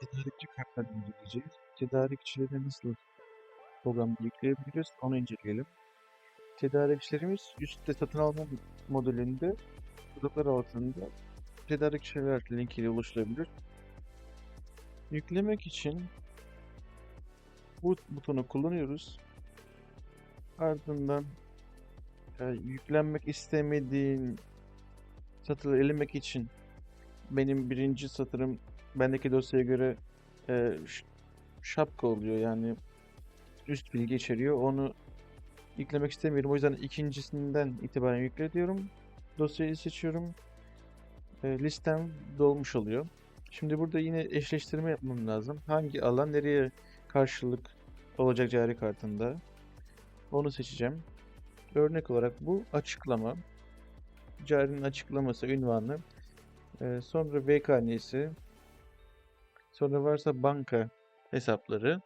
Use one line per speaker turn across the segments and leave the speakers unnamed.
tedarikçi kartlarını inceleyeceğiz. Tedarikçilere nasıl program yükleyebiliriz onu inceleyelim. Tedarikçilerimiz üstte satın alma modülünde gruplar altında tedarikçiler linkiyle ulaşılabilir. Yüklemek için bu butonu kullanıyoruz. Ardından e, yüklenmek istemediğin satırı elemek için benim birinci satırım bendeki dosyaya göre e, şapka oluyor yani üst bilgi içeriyor. Onu yüklemek istemiyorum. O yüzden ikincisinden itibaren yükle diyorum. Dosyayı seçiyorum. E, listem dolmuş oluyor. Şimdi burada yine eşleştirme yapmam lazım. Hangi alan nereye karşılık olacak cari kartında. Onu seçeceğim. Örnek olarak bu açıklama. Carinin açıklaması, ünvanı. Ee, sonra VKN'si. Sonra varsa banka hesapları.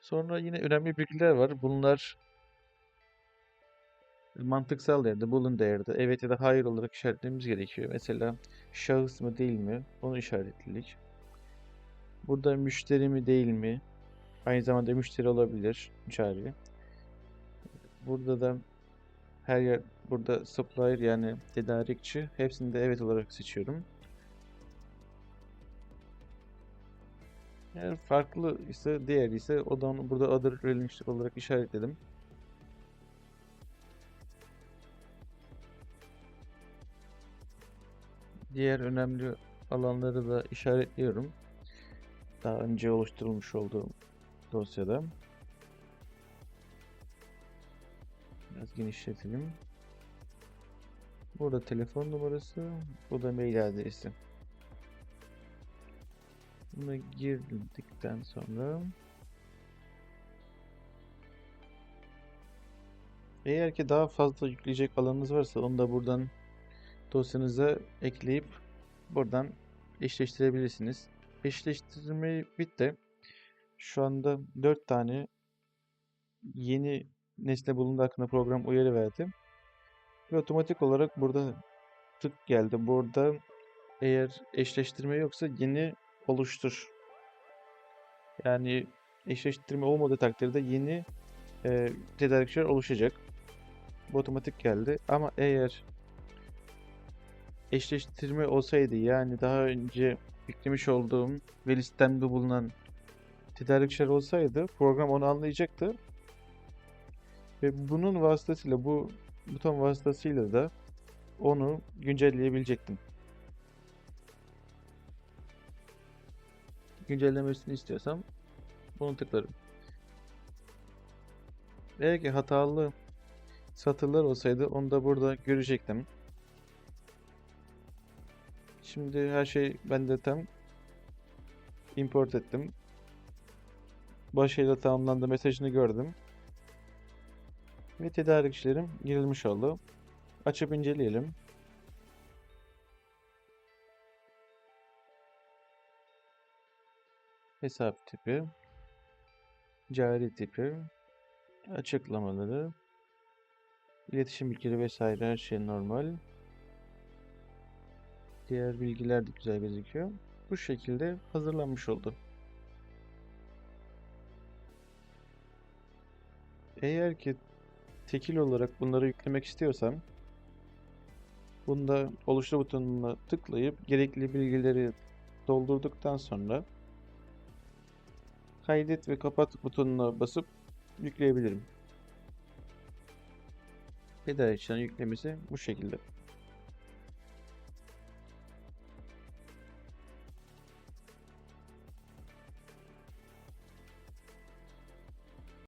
Sonra yine önemli bilgiler var. Bunlar mantıksal değerde, bulun değerde, evet ya da hayır olarak işaretlememiz gerekiyor. Mesela şahıs mı değil mi? Onu işaretledik. Burada müşteri mi değil mi? Aynı zamanda müşteri olabilir cari. Burada da her yer burada supplier yani tedarikçi hepsini de evet olarak seçiyorum. Eğer farklı ise diğer ise o da burada other relationship olarak işaretledim. Diğer önemli alanları da işaretliyorum. Daha önce oluşturulmuş olduğum dosyada. Biraz genişletelim. Burada telefon numarası, bu da mail adresi. Buna girdikten sonra eğer ki daha fazla yükleyecek alanınız varsa onu da buradan dosyanıza ekleyip buradan eşleştirebilirsiniz. Eşleştirme bitti. Şu anda 4 tane yeni nesne bulundu hakkında program uyarı verdi. Ve otomatik olarak burada tık geldi. Burada eğer eşleştirme yoksa yeni oluştur. Yani eşleştirme olmadığı takdirde yeni e, tedarikçiler oluşacak. Bu otomatik geldi. Ama eğer eşleştirme olsaydı yani daha önce yüklemiş olduğum ve listemde bulunan tedarikçiler olsaydı program onu anlayacaktı. Ve bunun vasıtasıyla bu buton vasıtasıyla da onu güncelleyebilecektim. Güncellemesini istiyorsam bunu tıklarım. Eğer ki hatalı satırlar olsaydı onu da burada görecektim. Şimdi her şey bende tam. Import ettim. Başarıyla tamamlandı mesajını gördüm. Ve tedarikçilerim girilmiş oldu. Açıp inceleyelim. Hesap tipi, cari tipi, açıklamaları, iletişim bilgileri vesaire her şey normal. Diğer bilgiler de güzel gözüküyor. Bu şekilde hazırlanmış oldu. Eğer ki tekil olarak bunları yüklemek istiyorsam bunda oluştur butonuna tıklayıp gerekli bilgileri doldurduktan sonra kaydet ve kapat butonuna basıp yükleyebilirim. Tedarikçiden yüklemesi bu şekilde.